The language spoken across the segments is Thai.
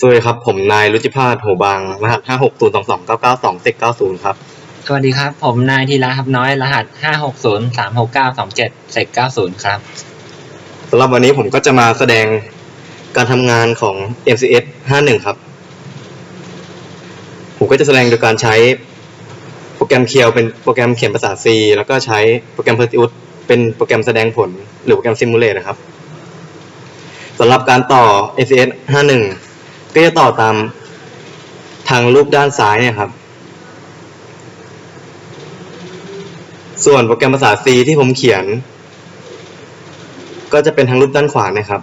สวัสดีครับ ผมนายรุจิพาสโหบาง รหัสห้าหกศูนย์สองสองเก้าเก้าสองเซกเก้าศูนย์ครับ สวัสดีครับ ผมนายธีระทับน้อย รหัสห้าหกศูนย์สามหกเก้าสองเจ็ดเศษเก้าศูนย์ครับสำหรับวันนี้ผมก็จะมาแสดงการทำงานของ MCS 51ครับ ผมก็จะแสดงโดยการใช้โปรแกรมเคียวเป็นโปรแกรมเขียนภาษา C แล้วก็ใช้โปรแกรม p e r t i u s เป็นโปรแกรมแสดงผลหรือโปรแกรม Simulate นะครับสำหรับการต่อ MCS 51 ก็จะต่อตามทางรูปด้านซ้ายเนี่ยครับ ส่วนโปรแกรมภาษา C ที่ผมเขียน ก็จะเป็นทางรูปด้านขวานะครับ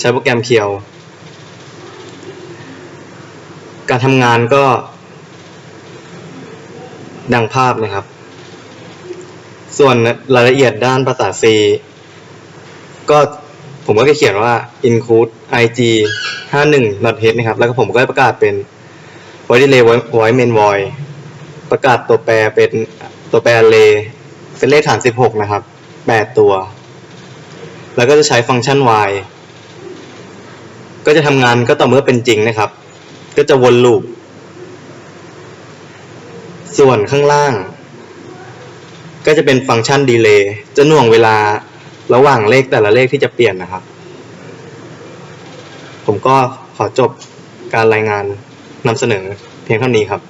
ใช้โปรแกรมเคียว การทำงานก็ ดังภาพนะครับ ส่วนรายละเอียดด้านภาษา C ก็ ผมก็จะเขียนว่า include ig 51 not head นะครับ แล้วก็ผมก็ประกาศเป็น void delay void main void ประกาศตัวแปรเป็นตัวแปร array เป็นเลขฐาน 16 นะครับ 8 ตัว แล้วก็จะใช้ฟังก์ชัน y ก็จะทำงานก็ต่อเมื่อเป็นจริงนะครับ ก็จะวนลูป ส่วนข้างล่าง ก็จะเป็นฟังก์ชัน delay จะหน่วงเวลา ระหว่างเลขแต่ละเลขที่จะเปลี่ยนนะครับ ผมก็ขอจบการรายงานนำเสนอเพียงเท่านี้ครับ